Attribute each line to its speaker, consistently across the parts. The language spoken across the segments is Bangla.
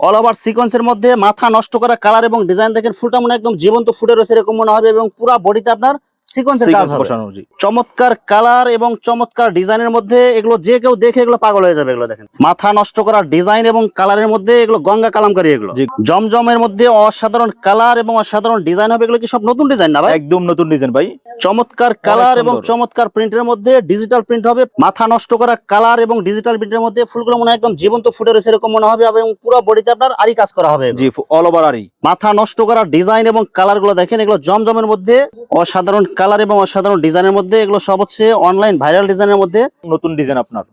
Speaker 1: অল ওভার সিকোয়েন্সের মধ্যে মাথা নষ্ট করা কালার এবং ডিজাইন দেখেন ফুলটা মনে একদম জীবন্ত ফুটে রয়েছে এরকম মনে হবে এবং পুরো বডিতে আপনার সিকোয়েন্সের কাজ
Speaker 2: বসানো জি।
Speaker 1: চমৎকার কালার এবং চমৎকার ডিজাইনের মধ্যে এগুলো যে কেউ দেখে এগুলো পাগল হয়ে যাবে এগুলো দেখেন। মাথা নষ্ট করা ডিজাইন এবং কালারের মধ্যে এগুলো গঙ্গা কালামকারী এগুলো। জমজমের মধ্যে অসাধারণ কালার এবং অসাধারণ ডিজাইন হবে। এগুলো কি সব নতুন ডিজাইন না ভাই?
Speaker 2: একদম নতুন ডিজাইন ভাই।
Speaker 1: চমৎকার কালার এবং চমৎকার প্রিন্টের মধ্যে ডিজিটাল প্রিন্ট হবে। মাথা নষ্ট করা কালার এবং ডিজিটাল প্রিন্টের মধ্যে ফুলগুলো মনে হয় একদম জীবন্ত ফুটে রয়েছে এরকম মনে হবে এবং পুরো বডিতে আপনার আরি কাজ করা হবে
Speaker 2: জি অল ওভার আরি
Speaker 1: মাথা নষ্ট করা ডিজাইন এবং কালারগুলো দেখেন। এগুলো জমজমের মধ্যে অসাধারণ কালার এবং অসাধারণ ডিজাইনের মধ্যে এগুলো সব হচ্ছে অনলাইন ভাইরাল ডিজাইনের মধ্যে।
Speaker 2: নতুন ডিজাইন আপনার।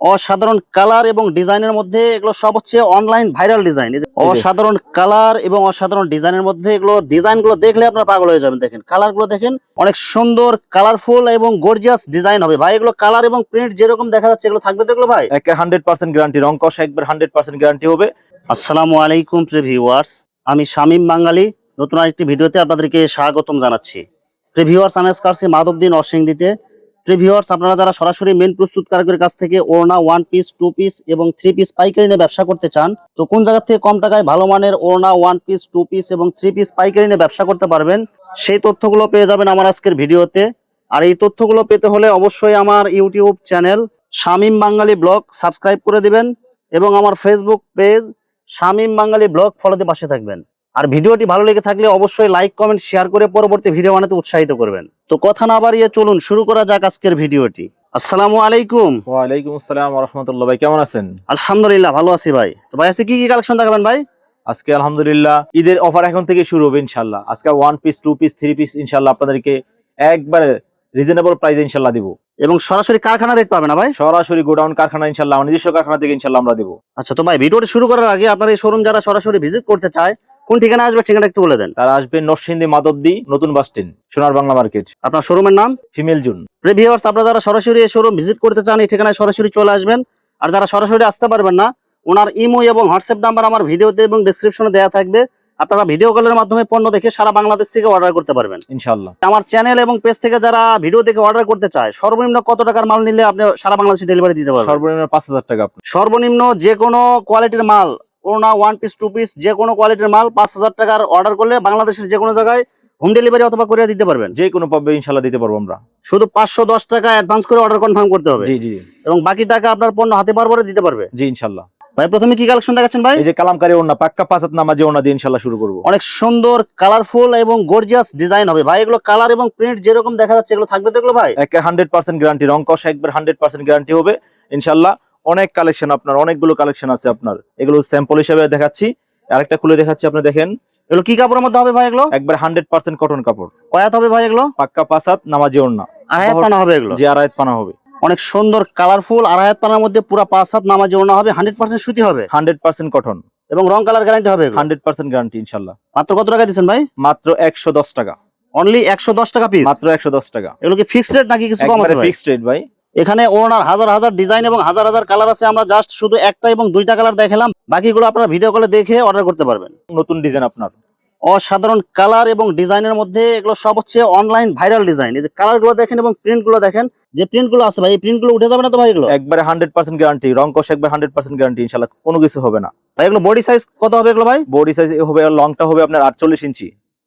Speaker 1: অসাধারণ কালার এবং ডিজাইনের মধ্যে এগুলো সব হচ্ছে অনলাইন ভাইরাল ডিজাইন। অসাধারণ কালার এবং অসাধারণ ডিজাইনের মধ্যে এগুলো ডিজাইনগুলো দেখলে আপনার পাগল হয়ে যাবেন দেখেন। কালারগুলো দেখেন অনেক সুন্দর কালারফুল এবং গর্জিয়াস ডিজাইন হবে। ভাই এগুলো কালার এবং প্রিন্ট যেরকম দেখা যাচ্ছে এগুলো থাকবে তো এগুলো ভাই?
Speaker 2: একে হান্ড্রেড পার্সেন্ট গ্যারান্টি রং কষ একবার হান্ড্রেড পার্সেন্ট গ্যারান্টি হবে।
Speaker 1: আসসালামু আলাইকুম প্রিয় ভিউয়ার্স আমি শামীম বাঙালি। নতুন আরেকটি ভিডিওতে আপনাদেরকে স্বাগতম জানাচ্ছি। প্রিয় ভিউয়ার্স আমি আজকে আসছি মাধবদিন অরসিংদিতে প্রিয় ভিউয়ার্স আপনারা যারা সরাসরি মেন প্রস্তুতকারকের কাছ থেকে ওড়না ওয়ান পিস টু পিস এবং থ্রি পিস পাইকারি নিয়ে ব্যবসা করতে চান, তো কোন জায়গা থেকে কম টাকায় ভালো মানের ওড়না ওয়ান পিস টু পিস এবং থ্রি পিস পাইকারি নিয়ে ব্যবসা করতে পারবেন, সেই তথ্যগুলো পেয়ে যাবেন আমার আজকের ভিডিওতে। আর এই তথ্যগুলো পেতে হলে অবশ্যই আমার YouTube channel Shamim Bangali vlog subscribe করে দিবেন এবং আমার Facebook page Shamim Bangali vlog ফলোতে পাশে থাকবেন। আর ভিডিওটি ভালো লেগে থাকলে অবশ্যই লাইক কমেন্ট শেয়ার করে পরবর্তী ভিডিও বানাতে উৎসাহিত করবেন। তো কথা না বাড়িয়ে চলুন শুরু করা যাক আজকের ভিডিওটি। আসসালামু আলাইকুম।
Speaker 2: ওয়ালাইকুম আসসালাম রহমতুল্লাহ। ভাই কেমন আছেন?
Speaker 1: আলহামদুলিল্লাহ ভালো আছি ভাই। তো ভাই আজকে কি কি কালেকশন দেখাবেন ভাই?
Speaker 2: আজকে আলহামদুলিল্লাহ ঈদের অফার এখন থেকে শুরু হবে ইনশাল্লাহ আজকে one piece two piece three piece ইনশাল্লাহ আপনাদেরকে একবারে রিজনেবল প্রাইসে ইনশাল্লাহ দিব।
Speaker 1: এবং সরাসরি কারখানা রেট পাবে না ভাই?
Speaker 2: সরাসরি গোডাউন কারখানা ইনশাল্লাহ নিজস্ব কারখানা থেকে ইনশাল্লাহ আমরা দেবো।
Speaker 1: আচ্ছা তো ভাই ভিডিওটি শুরু করার আগে আপনার এই শোরুম যারা সরাসরি ভিজিট করতে চায় কোন ঠিকানা আসবে ঠিকানা একটু বলে দেন।
Speaker 2: তারা আসবে নরসিংদী মাধবদী নতুন বাস স্ট্যান্ড সোনার বাংলা মার্কেট।
Speaker 1: আপনার শোরুমের নাম?
Speaker 2: Female June.
Speaker 1: ভিউয়ার্স আপনারা যারা সরাসরি এই শোরুম ভিজিট করতে চান এই ঠিকানায় সরাসরি চলে আসবেন। আর যারা সরাসরি আসতে পারবেন না ওনার ইমো এবং হোয়াটসঅ্যাপ নাম্বার আমার ভিডিওতে এবং ডিসক্রিপশনে দেওয়া থাকবে। আপনারা ভিডিও কলের মাধ্যমে পণ্য দেখে সারা বাংলাদেশ থেকে অর্ডার করতে পারবেন।
Speaker 2: ইনশাল্লাহ
Speaker 1: আমার চ্যানেল এবং পেজ থেকে যারা ভিডিও দেখে অর্ডার করতে চায় সর্বনিম্ন কত টাকার মাল নিলে আপনি সারা বাংলাদেশে ডেলিভারি দিতে পারবেন?
Speaker 2: সর্বনিম্ন পাঁচ হাজার টাকা
Speaker 1: সর্বনিম্ন যে কোনো কোয়ালিটির মাল ওনা ওয়ান পিস টু পিস যে কোনো কোয়ালিটির মাল পাঁচ হাজার টাকার অর্ডার করলে বাংলাদেশের যে কোনো জায়গায় হোম ডেলিভারি অথবা করে দিতে পারবেন।
Speaker 2: যে কোনো পাবে ইনশাল্লাহ দিতে পারব আমরা।
Speaker 1: শুধু পাঁচশো দশ টাকা অ্যাডভান্স করে অর্ডার কনফার্ম করতে হবে।
Speaker 2: জি জি
Speaker 1: এবং বাকি টাকা আপনার পণ্য হাতে পার পরে দিতে পারবে।
Speaker 2: জি ইনশাল্লাহ
Speaker 1: ভাই প্রথমে কি কালেকশন দেখাচ্ছেন ভাই?
Speaker 2: এই যে কালামকারী ওনা পাক্কা পাঁচাত নামাজে ওনা দিয়ে ইনশাল্লাহ শুরু করব।
Speaker 1: অনেক সুন্দর কালারফুল এবং গর্জিয়াস ডিজাইন হবে। ভাই এগুলো কালার এবং প্রিন্ট যেরকম দেখা যাচ্ছে এগুলো থাকবে তো এগুলো ভাই?
Speaker 2: একে হান্ড্রেড পার্সেন্ট গ্যারান্টি রং কষ একবার হান্ড্রেড পার্সেন্ট গ্যারান্টি হবে। ইনশাল্লাহ অনেক কালেকশন আপনার অনেকগুলো কালেকশন আছে আপনার। এগুলো স্যাম্পল হিসেবে দেখাচ্ছি। আরেকটা খুলে দেখাচ্ছি আপনি দেখেন।
Speaker 1: এগুলো কি কাপড়ের মধ্যে হবে ভাই এগুলো?
Speaker 2: একবার হান্ড্রেড পার্সেন্ট কটন কাপড়।
Speaker 1: কয়াত হবে ভাই এগুলো?
Speaker 2: পাক্কা পাঁচাত নামাজি ওড়না।
Speaker 1: পানা হবে এগুলো?
Speaker 2: যে আড়াইত পানা হবে।
Speaker 1: অনেক সুন্দর কালারফুল পানার মধ্যে পুরো পাঁচ হাত নামাজি ওড়না হবে হান্ড্রেড পার্সেন্ট সুতি হবে?
Speaker 2: হান্ড্রেড পার্সেন্ট কটন
Speaker 1: এবং রং কালার গ্যারান্টি হবে
Speaker 2: হান্ড্রেড পার্সেন্ট গ্যারান্টি ইনশাল্লাহ।
Speaker 1: মাত্র কত টাকা দিচ্ছেন ভাই?
Speaker 2: মাত্র একশো দশ টাকা।
Speaker 1: অনলি একশো দশ টাকা পিস
Speaker 2: মাত্র একশো দশ টাকা।
Speaker 1: এগুলো কি ফিক্সড রেট নাকি কিছু কম আছে
Speaker 2: ফিক্সড রেট ভাই।
Speaker 1: এখানে ওনার হাজার হাজার ডিজাইন এবং হাজার হাজার কালার আছে। আমরা জাস্ট শুধু একটা এবং দুইটা কালার দেখালাম। বাকিগুলো আপনারা ভিডিও কলে দেখে অর্ডার করতে পারবেন।
Speaker 2: নতুন ডিজাইন আপনার।
Speaker 1: অসাধারণ কালার এবং ডিজাইনের মধ্যে এগুলো সব হচ্ছে অনলাইন ভাইরাল ডিজাইন এই যে কালারগুলো দেখেন এবং প্রিন্টগুলো দেখেন যে প্রিন্টগুলো আছে ভাই এই প্রিন্টগুলো উঠে যাবে না তো ভাই এগুলো?
Speaker 2: একবারে হান্ড্রেড পার্সেন্ট গ্যারান্টি রং কষ একবার হান্ড্রেড পার্সেন্ট গ্যারান্টি ইনশাল্লাহ কোনো কিছু হবে না।
Speaker 1: ভাই এগুলো বডি সাইজ কত হবে এগুলো ভাই?
Speaker 2: বডি সাইজ হবে লংটা হবে আপনার আটচল্লিশ ইঞ্চি।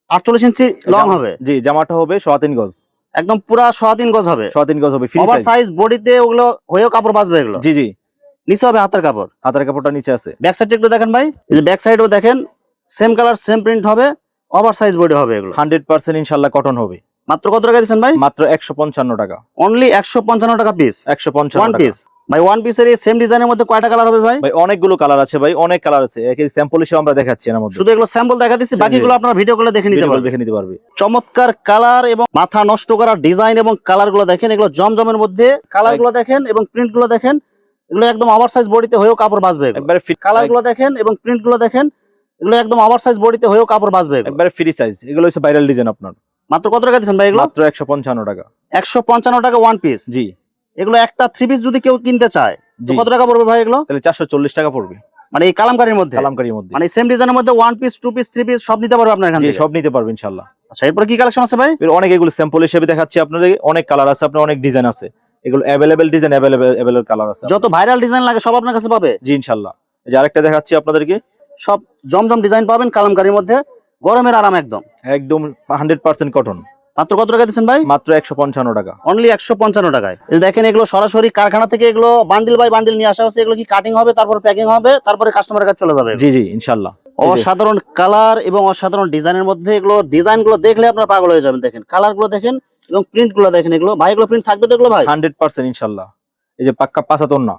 Speaker 1: আটচল্লিশ ইঞ্চি লং হবে?
Speaker 2: জি জামাটা হবে সোয়া তিন গজ।
Speaker 1: একদম পুরো সোয়া তিন গজ হবে।
Speaker 2: সোয়া তিন গজ হবে
Speaker 1: ওভার
Speaker 2: সাইজ
Speaker 1: বডিতে ওগুলো হয়েও কাপড় বাঁচবে এগুলো।
Speaker 2: জি জি।
Speaker 1: নিচে হবে হাতের কাপড়।
Speaker 2: হাতের কাপড়টা নিচে আছে।
Speaker 1: ব্যাক সাইড একটু দেখেন ভাই। এই যে ব্যাক সাইডও দেখেন সেম কালার সেম প্রিন্ট হবে ওভার সাইজ বডি হবে এগুলো।
Speaker 2: হান্ড্রেড পার্সেন্ট ইনশাল্লাহ কটন হবে।
Speaker 1: মাত্র কত টাকা দিচ্ছেন ভাই?
Speaker 2: মাত্র একশো পঞ্চান্ন টাকা।
Speaker 1: অনলি একশো পঞ্চান্ন টাকা পিস
Speaker 2: একশো পঞ্চান্ন
Speaker 1: ওয়ান পিস ভাই ওয়ান পিসের এই সেম ডিজাইনের মধ্যে কয়টা কালার হবে ভাই?
Speaker 2: ভাই অনেকগুলো কালার আছে ভাই অনেক কালার আছে। একই স্যাম্পল হিসেবে আমরা দেখাচ্ছি এর মধ্যে।
Speaker 1: শুধু এগুলো স্যাম্পল দেখা দিচ্ছি বাকিগুলো আপনারা ভিডিও করে দেখে নিতে পারবেন।
Speaker 2: দেখে নিতে পারবে।
Speaker 1: চমৎকার কালার এবং মাথা নষ্ট করা ডিজাইন এবং কালারগুলো দেখেন এগুলো জমজমের মধ্যে কালারগুলো দেখেন এবং প্রিন্টগুলো দেখেন এগুলো একদম ওভার সাইজ বডিতে হয়েও কাপড় বাঁচবে।
Speaker 2: একবারে ফিট
Speaker 1: কালারগুলো দেখেন এবং প্রিন্টগুলো দেখেন এগুলো একদম ওভার সাইজ বডিতে হয়েও কাপড় বাঁচবে।
Speaker 2: একবারে ফ্রি সাইজ এগুলো হচ্ছে ভাইরাল ডিজাইন আপনার।
Speaker 1: মাত্র কত টাকা দিচ্ছেন ভাই এগুলো?
Speaker 2: মাত্র একশো পঞ্চান্ন টাকা।
Speaker 1: একশো পঞ্চান্ন টাকা ওয়ান পিস
Speaker 2: জি।
Speaker 1: এগুলো একটা থ্রি পিস যদি কেউ কিনতে চায় তো কত টাকা পড়বে ভাই এগুলো?
Speaker 2: তাহলে চারশো চল্লিশ টাকা পড়বে।
Speaker 1: মানে এই কালামকারীর মধ্যে?
Speaker 2: কালামকারীর মধ্যে।
Speaker 1: মানে সেম ডিজাইনের মধ্যে one piece two piece three piece সব নিতে পারবে আপনার এখান থেকে?
Speaker 2: সব নিতে পারবে ইনশাল্লাহ
Speaker 1: আচ্ছা এরপরে কি কালেকশন আছে ভাই?
Speaker 2: অনেক এগুলো স্যাম্পল হিসেবে দেখাচ্ছি আপনাদের অনেক কালার আছে আপনার অনেক ডিজাইন আছে। এগুলো available design available available colour আছে।
Speaker 1: যত ভাইরাল ডিজাইন লাগে সব আপনার কাছে পাবে?
Speaker 2: জি ইনশাল্লাহ এই যে আরেকটা দেখাচ্ছি আপনাদেরকে।
Speaker 1: সব জমজম ডিজাইন পাবেন কালামকারীর মধ্যে গরমের আরাম একদম।
Speaker 2: একদম হান্ড্রেড পার্সেন্ট কটন
Speaker 1: মাত্র কত টাকা দিচ্ছেন ভাই?
Speaker 2: মাত্র একশো পঞ্চান্ন টাকা।
Speaker 1: অনলি একশো পঞ্চান্ন টাকায়। দেখেন এগুলো সরাসরি কারখানা থেকে এগুলো বান্ডিল বাই বান্ডিল নিয়ে আসা হচ্ছে। এগুলো কি কাটিং হবে তারপর প্যাকিং হবে তারপরে কাস্টমারের কাছে চলে যাবে?
Speaker 2: জি জি ইনশাল্লাহ
Speaker 1: অসাধারণ কালার এবং অসাধারণ ডিজাইনের মধ্যে এগুলো ডিজাইনগুলো দেখলে আপনার পাগল হয়ে যাবেন। দেখেন কালারগুলো দেখেন এবং প্রিন্টগুলো দেখেন এগুলো। ভাই এগুলো প্রিন্ট থাকবে তো এগুলো ভাই?
Speaker 2: হান্ড্রেড পার্সেন্ট ইনশাল্লাহ এই যে পাক্কা পাসাত না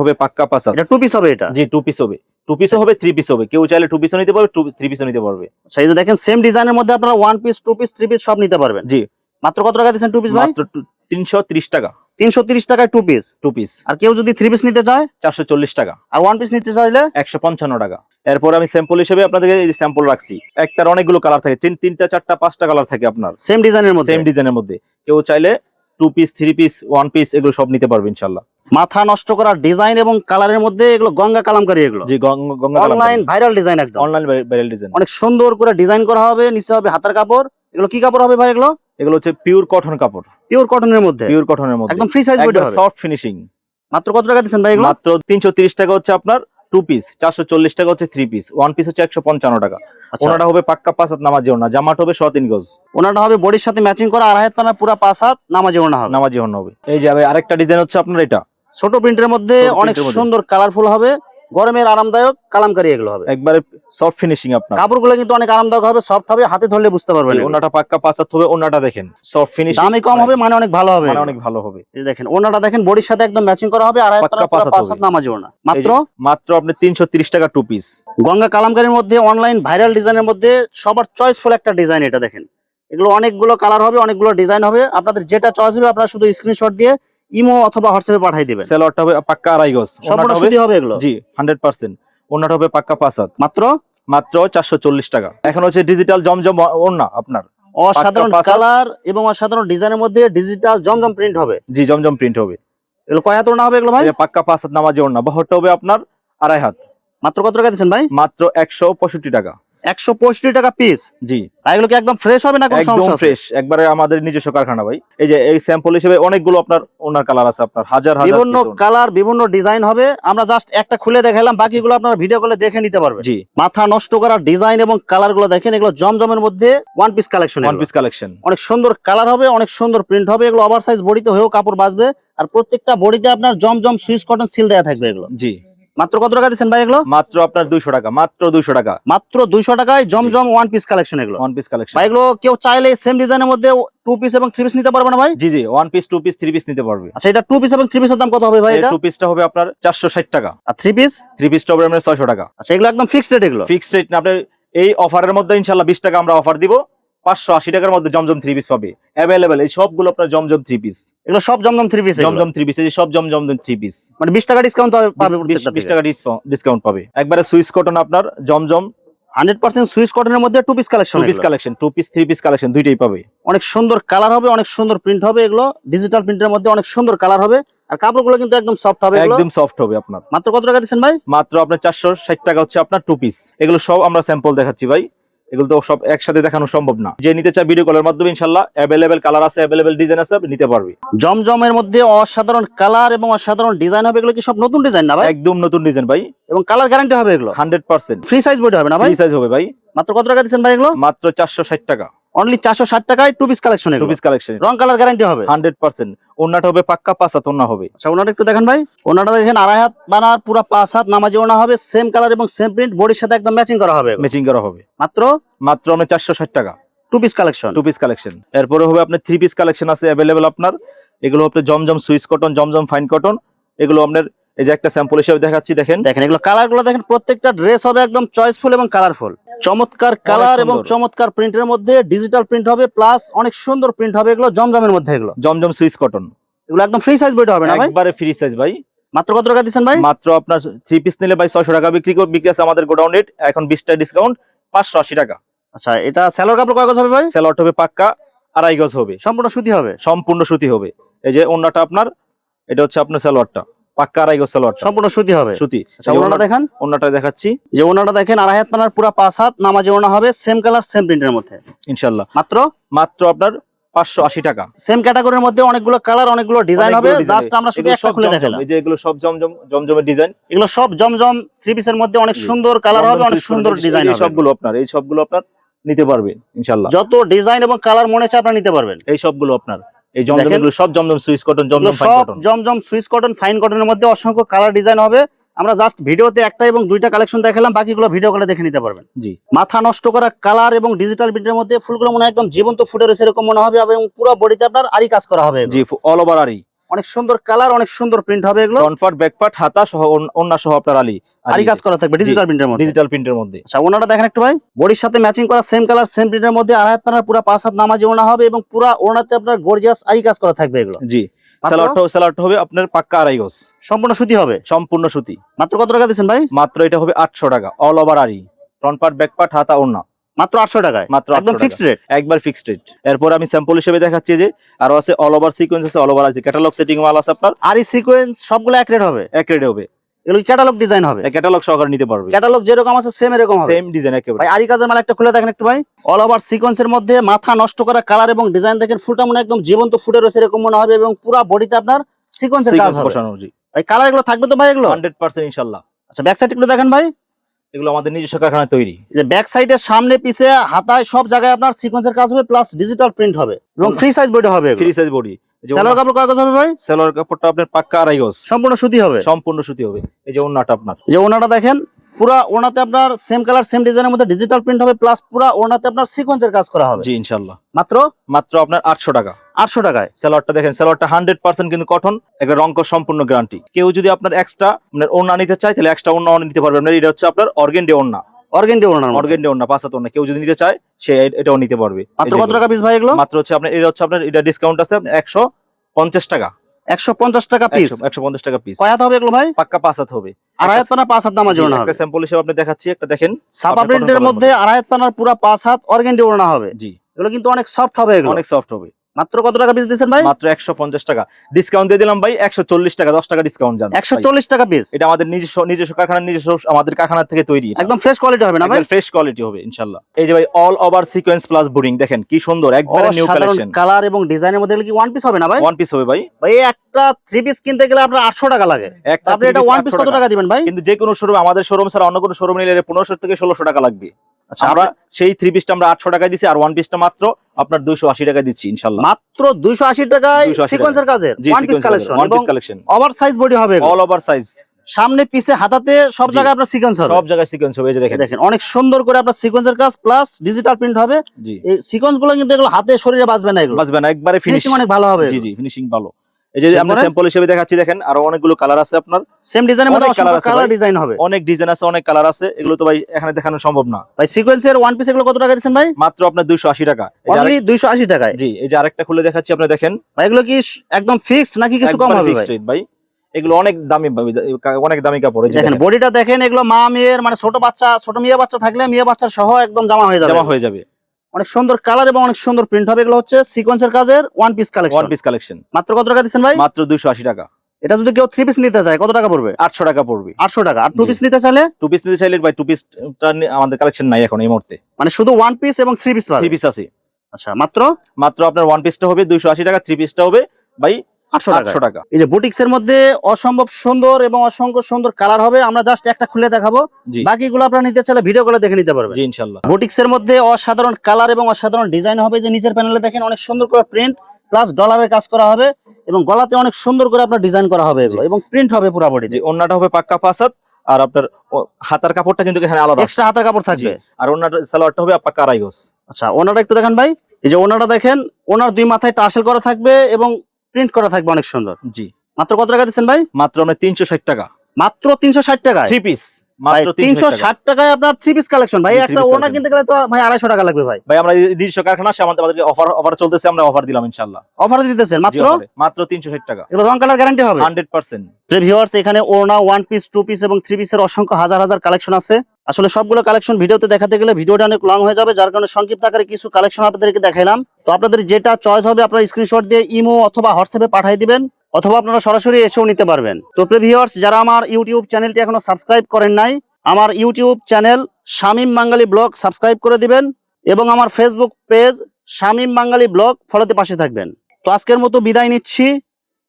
Speaker 2: হবে পাক্কা পাসাত
Speaker 1: এটা টু পিস হবে এটা?
Speaker 2: জি টু পিস হবে। টু পিসও হবে থ্রি পিস হবে। কেউ চাইলে টু পিসও নিতে পারবে থ্রি পিসও নিতে পারবে।
Speaker 1: সেই যে দেখেন সেম ডিজাইনের মধ্যে আপনারা one piece two piece three piece সব নিতে পারবেন?
Speaker 2: জি।
Speaker 1: মাত্র কত টাকা দিচ্ছেন টু পিস
Speaker 2: মাত্র তিনশো ত্রিশ টাকা।
Speaker 1: তিনশো তিরিশ টাকায় টু পিস
Speaker 2: টু পিস
Speaker 1: আর কেউ যদি থ্রি পিস নিতে চায়?
Speaker 2: চারশো চল্লিশ টাকা।
Speaker 1: আর ওয়ান পিস নিতে চাইলে?
Speaker 2: একশো পঞ্চান্ন টাকা। এরপর আমি স্যাম্পল হিসেবে আপনাদেরকে স্যাম্পল রাখছি। একটার অনেকগুলো কালার থাকে। তিন তিনটা চারটা পাঁচটা কালার থাকে আপনার।
Speaker 1: সেম ডিজাইনের মধ্যে?
Speaker 2: সেম ডিজাইনের মধ্যে। কেউ চাইলে two piece three piece one piece এগুলো সব নিতে পারবে ইনশাল্লাহ
Speaker 1: মাথা নষ্ট করার ডিজাইন এবং কালারের মধ্যে এগুলো গঙ্গা কালামকারী এগুলো।
Speaker 2: জি গঙ্গা
Speaker 1: অনলাইন ভাইরাল ডিজাইন একদম।
Speaker 2: অনলাইন ভাইরাল ডিজাইন
Speaker 1: অনেক সুন্দর করে ডিজাইন করা হবে নিচে হবে হাতার কাপড়। এগুলো কি কাপড় হবে ভাই এগুলো?
Speaker 2: এগুলো হচ্ছে পিওর কটন কাপড়।
Speaker 1: পিওর কটনের মধ্যে?
Speaker 2: পিওর কটনের মধ্যে।
Speaker 1: একদম ফ্রি সাইজ বডি হবে।
Speaker 2: সফট ফিনিশিং
Speaker 1: মাত্র কত টাকা দিচ্ছেন ভাই এগুলো?
Speaker 2: মাত্র তিনশো তিরিশ টাকা হচ্ছে আপনার টু পিস চারশো চল্লিশ টাকা হচ্ছে থ্রি পিস ওয়ান পিস হচ্ছে একশো পঞ্চান্ন টাকা।
Speaker 1: আচ্ছা।
Speaker 2: ওনাটা হবে পাক্কা পাঁচ হাত নামাজি না জামাটা হবে শ তিন গজ।
Speaker 1: ওনাটা হবে বডির সাথে ম্যাচিং করা আড়াই হাত পানা পুরা পাঁচ হাত নামাজে ওনা হবে।
Speaker 2: নামাজি হন হবে। এই যে আরেকটা ডিজাইন হচ্ছে আপনার এটা।
Speaker 1: ছোট প্রিন্টের মধ্যে অনেক। সুন্দর কালারফুল হবে গরমের আরামদায়ক কালামকারী এগুলো হবে।
Speaker 2: একবারে সফট ফিনিশিং আপনার।
Speaker 1: কাপড়গুলো কিন্তু অনেক আরামদায়ক হবে সফট হবে হাতে ধরলে বুঝতে পারবেন।
Speaker 2: ওনাটা পাক্কা পাঁচ হাত হবে ওনাটা দেখেন সফট ফিনিশিং
Speaker 1: দামে কম হবে মানে অনেক ভালো হবে।
Speaker 2: মানে অনেক ভালো হবে।
Speaker 1: এই দেখেন ওনাটা দেখেন বডির সাথে একদম ম্যাচিং করা হবে আর
Speaker 2: পাক্কা
Speaker 1: পানা পুরা
Speaker 2: পাঁচ হাত
Speaker 1: পাঁচ
Speaker 2: হবে।
Speaker 1: হাত নামাজে ওনা মাত্র?
Speaker 2: মাত্র আপনি তিনশো তিরিশ টাকা টু পিস
Speaker 1: গঙ্গা কালামকারীর মধ্যে অনলাইন ভাইরাল ডিজাইনের মধ্যে সবার চয়েসফুল একটা ডিজাইন এটা দেখেন। এগুলো অনেকগুলো কালার হবে অনেকগুলো ডিজাইন হবে। আপনাদের যেটা চয়েস হবে আপনারা শুধু স্ক্রিনশট দিয়ে ইমো অথবা হোয়াটসঅ্যাপে পাঠিয়ে দিবেন।
Speaker 2: সেলোয়ারটা হবে পাক্কা আড়াই গজ।
Speaker 1: সম্পূর্ণ
Speaker 2: হবে
Speaker 1: সুতি হবে এগুলো?
Speaker 2: জি হান্ড্রেড পার্সেন্ট ওনাটা হবে পাক্কা পাঁচ হাত।
Speaker 1: মাত্র?
Speaker 2: মাত্র চারশো চল্লিশ টাকা। এখন হচ্ছে ডিজিটাল জমজম ওনা আপনার।
Speaker 1: অসাধারণ কালার এবং অসাধারণ ডিজাইনের মধ্যে ডিজিটাল জমজম প্রিন্ট হবে।
Speaker 2: জি জমজম প্রিন্ট হবে।
Speaker 1: এগুলো কয় হাত ওড়না হবে এগুলো ভাই?
Speaker 2: পাক্কা পাঁচ হাত নামাজি ওনা বহরটা হবে আপনার আড়াই হাত।
Speaker 1: মাত্র কত টাকা দিচ্ছেন ভাই?
Speaker 2: মাত্র একশো পঁয়ষট্টি টাকা।
Speaker 1: একশো পঁয়ষট্টি টাকা পিস
Speaker 2: জি।
Speaker 1: এগুলো কি একদম ফ্রেশ হবে না কোনো সমস্যা
Speaker 2: ফ্রেশ একবারে আমাদের নিজস্ব কারখানা ভাই। এই যে এই স্যাম্পল হিসেবে অনেকগুলো আপনার ওনার কালার আছে আপনার হাজার হাজার
Speaker 1: বিভিন্ন কালার বিভিন্ন ডিজাইন হবে। আমরা জাস্ট একটা খুলে দেখালাম বাকিগুলো আপনারা ভিডিও করে দেখে নিতে পারবেন।
Speaker 2: জি।
Speaker 1: মাথা নষ্ট করার ডিজাইন এবং কালারগুলো দেখেন এগুলো জমজমের মধ্যে one piece collection
Speaker 2: one piece collection
Speaker 1: অনেক সুন্দর কালার হবে অনেক সুন্দর প্রিন্ট হবে এগুলো ওভার সাইজ বডিতে হয়েও কাপড় বাঁচবে। আর প্রত্যেকটা বডিতে আপনার জমজম সুইচ কটন সিল দেওয়া থাকবে এগুলো।
Speaker 2: জি।
Speaker 1: মাত্র কত টাকা দিচ্ছেন ভাই এগুলো?
Speaker 2: মাত্র আপনার দুইশো টাকা মাত্র দুইশো টাকা।
Speaker 1: মাত্র দুইশো টাকায় জমজম ওয়ান পিস কালেকশন এগুলো।
Speaker 2: ওয়ান পিস কালেকশন
Speaker 1: ভাই এগুলো কেউ চাইলে সেম ডিজাইনের মধ্যে টু পিস এবং থ্রি পিস নিতে পারবে না ভাই?
Speaker 2: জি জি one piece two piece three piece নিতে পারবে।
Speaker 1: আচ্ছা এটা টু পিস এবং থ্রি পিসের দাম কত হবে ভাই এটা
Speaker 2: টু পিসটা হবে আপনার চারশো ষাট টাকা।
Speaker 1: আর থ্রি পিস
Speaker 2: থ্রি পিসটা হবে আপনার ছয়শো টাকা।
Speaker 1: আচ্ছা এগুলো একদম ফিক্সড রেট এগুলো।
Speaker 2: ফিক্সড রেট না আপনার এই অফারের মধ্যে ইনশাল্লাহ বিশ টাকা আমরা অফার দিব। পাঁচশো আশি টাকার মধ্যে জমজম থ্রি পিস পাবে। অ্যাভেলেবেল এই সবগুলো আপনার জমজম থ্রি পিস
Speaker 1: এগুলো সব জমজম থ্রি পিস
Speaker 2: জমজম থ্রি পিস এই সব জমজম থ্রি পিস
Speaker 1: মানে বিশ টাকা ডিসকাউন্ট পাবে
Speaker 2: বিশ টাকা ডিসকাউন্ট পাবে। একবারে সুইস কটন আপনার জমজম।
Speaker 1: হান্ড্রেড পার্সেন্ট সুইচ কটনের মধ্যে two piece collection
Speaker 2: two piece collection two piece three piece collection দুইটাই পাবে।
Speaker 1: অনেক সুন্দর কালার হবে অনেক সুন্দর প্রিন্ট হবে এগুলো। ডিজিটাল প্রিন্টের মধ্যে অনেক সুন্দর কালার হবে। আর কাপড়গুলো কিন্তু একদম সফট হবে
Speaker 2: একদম সফট হবে আপনার।
Speaker 1: মাত্র কত টাকা দিচ্ছেন ভাই?
Speaker 2: মাত্র আপনার চারশো ষাট টাকা হচ্ছে আপনার টু পিস এগুলো সব আমরা স্যাম্পল দেখাচ্ছি ভাই। এগুলো তো সব একসাথে দেখানো সম্ভব না। যে নিতে চায় ভিডিও কলের মাধ্যমে ইনশাল্লাহ অ্যাভেলেবেল কালার আছে অ্যাভেলেবেল ডিজাইন আছে নিতে পারবে।
Speaker 1: জমজমের মধ্যে অসাধারণ কালার এবং অসাধারণ ডিজাইন হবে এগুলো কি সব নতুন ডিজাইন না ভাই?
Speaker 2: একদম নতুন ডিজাইন ভাই।
Speaker 1: এবং কালার গ্যারান্টি হবে এগুলো?
Speaker 2: Hundred percent
Speaker 1: free size body হবে না ভাই?
Speaker 2: ফ্রি সাইজ হবে ভাই।
Speaker 1: মাত্র কত টাকা দিচ্ছেন ভাই এগুলো?
Speaker 2: মাত্র চারশো ষাট টাকা।
Speaker 1: অনলি চারশো ষাট টাকায় two piece collection
Speaker 2: two piece collection
Speaker 1: রং কালার গ্যারান্টি হবে।
Speaker 2: Hundred percent. ওনাটা হবে পাক্কা পাঁচাত ওনা হবে।
Speaker 1: আচ্ছা ওনাটা একটু দেখেন ভাই। ওনাটা দেখেন আড়াই হাত বানার পুরো পাঁচ হাত নামাজি ওনা হবে সেম কালার এবং সেম প্রিন্ট বডির সাথে একদম ম্যাচিং করা হবে।
Speaker 2: ম্যাচিং করা হবে।
Speaker 1: মাত্র?
Speaker 2: মাত্র চারশো ষাট টাকা।
Speaker 1: Two piece collection
Speaker 2: two piece collection এরপরে হবে আপনার থ্রি পিস কালেকশন আছে অ্যাভেলেবেল আপনার। এগুলো হচ্ছে জমজম সুইস কটন জমজম ফাইন কটন এগুলো আপনার এই যে একটা স্যাম্পল হিসেবে দেখাচ্ছি দেখেন।
Speaker 1: দেখেন এগুলো কালারগুলো দেখেন প্রত্যেকটা ড্রেস হবে একদম চয়েসফুল এবং কালারফুল চমৎকার কালার এবং। চমৎকার প্রিন্টের মধ্যে ডিজিটাল প্রিন্ট হবে প্লাস অনেক সুন্দর প্রিন্ট হবে এগুলো জমজমের মধ্যে এগুলো।
Speaker 2: জমজম সুইস কটন
Speaker 1: এগুলো একদম ফ্রি সাইজ বইটা হবে না ভাই?
Speaker 2: একবারে ফ্রি সাইজ ভাই।
Speaker 1: মাত্র কত টাকা দিচ্ছেন ভাই?
Speaker 2: মাত্র আপনার থ্রি পিস নিলে ভাই ছয়শো টাকা বিক্রি করে বিক্রি আছে আমাদের গোডাউন রেট এখন বিশটা ডিসকাউন্ট পাঁচশো আশি টাকা।
Speaker 1: আচ্ছা এটা স্যালোর কাপড় কয় গজ হবে ভাই?
Speaker 2: স্যালোয়ার হবে পাক্কা আড়াই গজ হবে।
Speaker 1: সম্পূর্ণ সুতি হবে?
Speaker 2: সম্পূর্ণ সুতি হবে। এই যে ওন্নাটা আপনার এটা হচ্ছে আপনার সালোয়ারটা পাক্কা আড়াই
Speaker 1: সম্পূর্ণ সুতি হবে।
Speaker 2: সুতি।
Speaker 1: আচ্ছা ওনাটা দেখেন।
Speaker 2: ওন্নাটা দেখাচ্ছি।
Speaker 1: যে ওনাটা দেখেন আড়াই হাত পানার পুরা পাঁচ হাত নামাজি ওনা হবে সেম কালার সেম প্রিন্টের মধ্যে।
Speaker 2: ইনশাল্লাহ
Speaker 1: মাত্র?
Speaker 2: মাত্র আপনার পাঁচশো আশি টাকা।
Speaker 1: সেম ক্যাটাগরির মধ্যে অনেকগুলো কালার অনেকগুলো ডিজাইন হবে জাস্ট আমরা শুধু একটা খুলে
Speaker 2: জমজম,
Speaker 1: দেখালাম।
Speaker 2: এই যে এগুলো সব জমজম জমজমের ডিজাইন
Speaker 1: এগুলো সব জমজম থ্রি পিসের মধ্যে অনেক সুন্দর কালার হবে অনেক সুন্দর ডিজাইন হবে।
Speaker 2: সবগুলো আপনার এই সবগুলো আপনার নিতে পারবেন ইনশাল্লাহ
Speaker 1: যত ডিজাইন এবং কালার মনে চায় আপনারা নিতে পারবেন।
Speaker 2: এই সবগুলো আপনার। এই জমজম
Speaker 1: দেখেন।
Speaker 2: সব জমজম সুইস কটন জমজম ফাইন কটন
Speaker 1: জমজম সুইস কটন ফাইন কটনের মধ্যে অসংখ্য কালার ডিজাইন হবে। আমরা জাস্ট ভিডিওতে একটা এবং দুইটা কালেকশন দেখালাম বাকিগুলো ভিডিও কলে দেখে নিতে পারবেন।
Speaker 2: জি।
Speaker 1: মাথা নষ্ট করা কালার এবং ডিজিটাল প্রিন্টের মধ্যে ফুলগুলো মনে হয় একদম জীবন্ত ফুটে রয়েছে এরকম মনে হবে এবং পুরো বডিতে আপনার আরি কাজ করা হবে।
Speaker 2: জি অল ওভার আরি
Speaker 1: অনেক সুন্দর কালার অনেক সুন্দর প্রিন্ট হবে এগুলো।
Speaker 2: ফ্রন্ট পার্ট ব্যাক পার্ট হাতা সহ অন্য- সহ আপনার আলি
Speaker 1: আরি কাজ করা থাকবে ডিজিটাল প্রিন্টের মধ্যে।
Speaker 2: ডিজিটাল প্রিন্টের মধ্যে।
Speaker 1: আচ্ছা ওনাটা দেখেন একটু ভাই। বডির সাথে ম্যাচিং করা সেম কালার সেম প্রিন্টের মধ্যে আড়াই হাত পানার পুরো পাঁচ হাত নামাজি ওনা হবে এবং পুরো ওনাতে আপনার গর্জিয়াস আরি কাজ করা থাকবে এগুলো।
Speaker 2: জি হবে আপনার পাক্কা আড়াই গজ।
Speaker 1: সম্পূর্ণ সুতি হবে?
Speaker 2: সম্পূর্ণ সুতি।
Speaker 1: মাত্র কত টাকা দিচ্ছেন ভাই?
Speaker 2: মাত্র এটা হবে আটশো টাকা অল ওভার আরি ফ্রন্ট পার্ট ব্যাক পার্ট হাতা ওড়না।
Speaker 1: মাত্র আটশো টাকায়?
Speaker 2: মাত্র
Speaker 1: একদম ফিক্সড রেট
Speaker 2: একবার ফিক্সড রেট এরপর আমি স্যাম্পল হিসেবে দেখাচ্ছি যে আরও আছে অল ওভার সিকোয়েন্স আছে অল ওভার আছে। ক্যাটালগ সেটিং মাল আছে আপনার?
Speaker 1: আর এই সিকোয়েন্স সবগুলো এক রেট হবে?
Speaker 2: এক রেটে হবে।
Speaker 1: এগুলো ক্যাটালগ ডিজাইন হবে?
Speaker 2: ক্যাটালগ সহকারে নিতে পারবে।
Speaker 1: ক্যাটালগ যেরকম আছে সেম এরকম হবে।
Speaker 2: সেম ডিজাইন একেবারে।
Speaker 1: ভাই আরি কাজের মাল একটা খুলে দেখেন একটু ভাই। অল ওভার সিকোয়েন্সের মধ্যে মাথা নষ্ট করা কালার এবং ডিজাইন দেখেন ফুলটা মনে একদম জীবন্ত ফুটে রয়েছে এরকম মনে হবে এবং পুরো বডিতে আপনার সিকোয়েন্সের কাজ হবে।
Speaker 2: বসানো জি
Speaker 1: ভাই কালার এগুলো থাকবে তো ভাই এগুলো?
Speaker 2: হান্ড্রেড পার্সেন্ট ইনশাল্লাহ।
Speaker 1: আচ্ছা ব্যাক সাইড একটু দেখেন ভাই।
Speaker 2: এগুলো আমাদের নিজস্ব কারখানায় তৈরি।
Speaker 1: যে ব্যাক সাইড এর সামনে পিছে হাতায় সব জায়গায় আপনার সিকোয়েন্সের কাজ হবে প্লাস ডিজিটাল প্রিন্ট হবে। এবং ফ্রি সাইজ বডি হবে
Speaker 2: ফ্রি সাইজ বডি
Speaker 1: সেলোর কাপড় কাগজ হবে ভাই?
Speaker 2: সেলোয়ার কাপড়টা আপনার পাক্কা আড়াই গজ।
Speaker 1: সম্পূর্ণ সুতি হবে।
Speaker 2: সম্পূর্ণ সুতি হবে। এই যে ওন্নাটা আপনার।
Speaker 1: যে ওনাটা দেখেন পুরা ওনাতে আপনার সেম কালার সেম ডিজাইনের মধ্যে ডিজিটাল প্রিন্ট হবে প্লাস পুরা ওনাতে আপনার সিকোয়েন্সের কাজ করা হবে।
Speaker 2: জি ইনশাল্লাহ
Speaker 1: মাত্র?
Speaker 2: মাত্র আপনার আটশো টাকা।
Speaker 1: আটশো টাকায়।
Speaker 2: সেলোয়ারটা দেখেন সেলোয়ারটা হান্ড্রেড পার্সেন্ট কিন্তু কটন একটা রঙ্ক সম্পূর্ণ গ্যারান্টি কেউ যদি আপনার এক্সট্রা আপনার ওন্না নিতে চায় তাহলে এক্সট্রা ওন্না নিতে পারবে। আপনার এটা হচ্ছে আপনার অর্গেন্ডে ওন্না
Speaker 1: অর্গেন্ডি মধ্যে।
Speaker 2: অর্গেন্ডে ওন্না পাঁচাত ওন্না কেউ যদি নিতে চায় সে এটাও নিতে পারবে।
Speaker 1: মাত্র কত টাকা পিস ভাই এগুলো?
Speaker 2: মাত্র হচ্ছে আপনার এটা হচ্ছে আপনার এটা ডিসকাউন্ট আছে একশো পঞ্চাশ টাকা।
Speaker 1: একশো পঞ্চাশ টাকা পিস
Speaker 2: একশো পঞ্চাশ টাকা পিস
Speaker 1: কয় হাত হবে এগুলো ভাই?
Speaker 2: পাক্কা পাঁচ হাত হবে।
Speaker 1: আড়াই হাত পানা পাঁচ হাত নামাজ ওনা হবে।
Speaker 2: একটা স্যাম্পল হিসেবে আপনি দেখাচ্ছি একটা দেখেন।
Speaker 1: সাপা প্রিন্টের মধ্যে আড়াই হাত পানার পুরা পাঁচ হাত অর্গেন্ডি হবে।
Speaker 2: জি।
Speaker 1: এগুলো কিন্তু অনেক সফট হবে এগুলো।
Speaker 2: অনেক সফট হবে।
Speaker 1: মাত্র কত টাকা পিস দিচ্ছেন ভাই?
Speaker 2: মাত্র একশো পঞ্চাশ টাকা। ডিসকাউন্ট দিয়ে দিলাম ভাই একশো চল্লিশ টাকা দশ টাকা ডিসকাউন্ট জান।
Speaker 1: একশো টাকা পিস
Speaker 2: এটা আমাদের নিজস্ব নিজস্ব কারখানার নিজস্ব আমাদের কারখানা থেকে তৈরি
Speaker 1: একদম ফ্রেশ কোয়ালিটি হবে না ভাই?
Speaker 2: ফ্রেশ কোয়ালিটি হবে ইনশাল্লাহ। এই যে ভাই all over sequence plus boring দেখেন কি সুন্দর একবারে নিউ কালেকশন
Speaker 1: কালার এবং ডিজাইনের মধ্যে কি ওয়ান পিস হবে না ভাই?
Speaker 2: ওয়ান পিস হবে ভাই।
Speaker 1: ভাই একটা থ্রি পিস কিনতে গেলে আপনার আটশো টাকা লাগে। তারপরে এটা ওয়ান পিস কত টাকা। দিবেন ভাই?
Speaker 2: কিন্তু যে কোনো শোরুম আমাদের শোরুম ছাড়া অন্য কোনো শোরুম নিলে পনেরোশো থেকে ষোলোশো টাকা লাগবে।
Speaker 1: আচ্ছা
Speaker 2: আমরা সেই থ্রি পিসটা আমরা আটশো টাকায় দিচ্ছি আর ওয়ান পিসটা মাত্র আপনার দুইশো আশি টাকা দিচ্ছি ইনশাল্লাহ।
Speaker 1: মাত্র দুইশো আশি টাকায় সিকোয়েন্সের কাজের one piece collection
Speaker 2: one piece collection
Speaker 1: over size body হবে
Speaker 2: অল ওভার সাইজ
Speaker 1: সামনে পিছে হাতাতে সব জায়গায় আপনার সিকোয়েন্স হবে।
Speaker 2: সব জায়গায় সিকোয়েন্স হবে এই যে দেখেন।
Speaker 1: দেখেন অনেক সুন্দর করে আপনার সিকোয়েন্সের কাজ প্লাস ডিজিটাল প্রিন্ট হবে।
Speaker 2: জি।
Speaker 1: এই সিকোয়েন্সগুলো কিন্তু এগুলো হাতে শরীরে বাজবে না এগুলো।
Speaker 2: বাঁচবে না একবারে ফিনিশিং
Speaker 1: অনেক ভালো হবে
Speaker 2: জি জি ফিনিশিং ভালো। এই যে আমরা স্যাম্পল হিসেবে দেখাচ্ছি দেখেন আরও অনেকগুলো কালার আছে আপনার।
Speaker 1: সেম ডিজাইনের মধ্যে অসংখ্য কালার ডিজাইন হবে।
Speaker 2: অনেক ডিজাইন আছে অনেক কালার আছে। এগুলো তো ভাই এখানে দেখানো সম্ভব না।
Speaker 1: ভাই সিকোয়েন্সের ওয়ান পিস এগুলো কত টাকা দিচ্ছেন ভাই?
Speaker 2: মাত্র আপনার দুইশো আশি টাকা। এই
Speaker 1: অনলি
Speaker 2: আরেক-
Speaker 1: দুইশো আশি টাকায়?
Speaker 2: জি এই যে আরেকটা খুলে দেখাচ্ছি আপনি দেখেন।
Speaker 1: ভাই এগুলো কি একদম ফিক্সড নাকি কিছু কম হবে ভাই?
Speaker 2: ভাই। এগুলো অনেক দামি অনেক দামি কাপড়
Speaker 1: দেখেন, বডিটা দেখেন এগুলো মা মেয়ের মানে ছোট বাচ্চা ছোট মেয়ে বাচ্চা থাকলে মেয়ে বাচ্চা সহ একদম জামা হয়ে যাবে।
Speaker 2: জামা হয়ে যাবে।
Speaker 1: অনেক সুন্দর কালার এবং অনেক সুন্দর প্রিন্ট হবে। এগুলো হচ্ছে সিকোয়েন্সের কাজের one piece
Speaker 2: one
Speaker 1: collection
Speaker 2: piece collection
Speaker 1: মাত্র কত টাকা দিচ্ছেন ভাই?
Speaker 2: মাত্র দুইশো আশি টাকা।
Speaker 1: এটা যদি কেউ থ্রি পিস নিতে চায় কত টাকা পড়বে?
Speaker 2: আটশো টাকা পড়বে।
Speaker 1: আটশো টাকা। আর টু পিস নিতে চাইলে?
Speaker 2: টু পিস নিতে চাইলে ভাই টু পিস আমাদের কালেকশন নাই এখন এই মুহূর্তে।
Speaker 1: মানে শুধু ওয়ান পিস এবং থ্রি পিস
Speaker 2: থ্রি পিস আছে।
Speaker 1: আচ্ছা মাত্র?
Speaker 2: মাত্র আপনার ওয়ান পিসটা হবে দুইশো আশি টাকা থ্রি পিসটা হবে ভাই
Speaker 1: আটশো টাকা। এই যে বুটিক্স এর মধ্যে অসম্ভব সুন্দর এবং অসংখ্য সুন্দর কালার হবে আমরা জাস্ট একটা খুলে দেখাবো। বাকিগুলো আপনারা নিতে চাইলে ভিডিও করে দেখে নিতে পারবেন।
Speaker 2: জি ইনশাল্লাহ।
Speaker 1: বুটিক্স এর মধ্যে অসাধারণ কালার এবং অসাধারণ ডিজাইন হবে। যে নিচের প্যানেলে দেখেন অনেক সুন্দর করে প্রিন্ট প্লাস ডলারের কাজ করা হবে এবং গলাতে অনেক সুন্দর করে আপনার ডিজাইন করা হবে এগুলো এবং প্রিন্ট হবে পুরো বডিতে
Speaker 2: জি অন্যটা হবে পাক্কা ফাসাদ আর আপনার হাতার কাপড়টা কিন্তু এখানে আলাদা।
Speaker 1: এক্সট্রা হাতের কাপড় থাকবে।
Speaker 2: আর অন্যটা সালোয়ারটা হবে পাক্কা আড়াই
Speaker 1: আচ্ছা ওনাটা একটু দেখেন ভাই। এই যে ওনাটা দেখেন ওনার দুই মাথায় টার্সেল করা থাকবে এবং প্রিন্ট করা থাকবে অনেক সুন্দর।
Speaker 2: জি।
Speaker 1: মাত্র কত টাকা দিচ্ছেন ভাই?
Speaker 2: মাত্র আপনার তিনশো ষাট টাকা।
Speaker 1: মাত্র তিনশো ষাট টাকায়?
Speaker 2: থ্রি পিস
Speaker 1: ভাই তিনশো
Speaker 2: তিনশো ষাট
Speaker 1: ষাট টাকায় আপনার থ্রি পিস কালেকশন ভাই একটা ওনা কিনতে গেলে তো ভাই আড়াইশো টাকা লাগবে ভাই।
Speaker 2: ভাই আমরা নিজস্ব কারখানা আমাদের অফার অফার চলতেছে আমরা অফার দিলাম ইনশাল্লাহ
Speaker 1: অফার দিতেছেন মাত্র?
Speaker 2: মাত্র তিনশো ষাট টাকা।
Speaker 1: এগুলো রং কালার গ্যারান্টি হবে?
Speaker 2: হান্ড্রেড পার্সেন্ট
Speaker 1: ভিউয়ার্স এখানে ওয়ান পিস টু পিস এবং থ্রি পিসের অসংখ্য হাজার হাজার কালেকশন আছে। আসলে সবগুলো কালেকশন ভিডিওতে দেখাতে গেলে ভিডিওটা অনেক লং হয়ে যাবে, যার কারণে সংক্ষিপ্ত আকারে কিছু কালেকশন আপনাদেরকে দেখাইলাম। তো আপনাদের যেটা চয়েস হবে, আপনারা স্ক্রিনশট দিয়ে ইমো অথবা হোয়াটসঅ্যাপে পাঠিয়ে দিবেন, অথবা আপনারা সরাসরি এসেও নিতে পারবেন। তো ভিউয়ার্স যারা আমার ইউটিউব চ্যানেলটি এখনও সাবস্ক্রাইব করেন নাই, আমার YouTube channel Shamim Bangali vlog subscribe করে দিবেন এবং আমার Facebook page Shamim Bangali vlog ফলোতে পাশে থাকবেন। তো আজকের মতো বিদায় নিচ্ছি।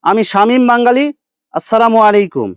Speaker 1: আমি শামীম বাঙালি, আসসালামু আলাইকুম।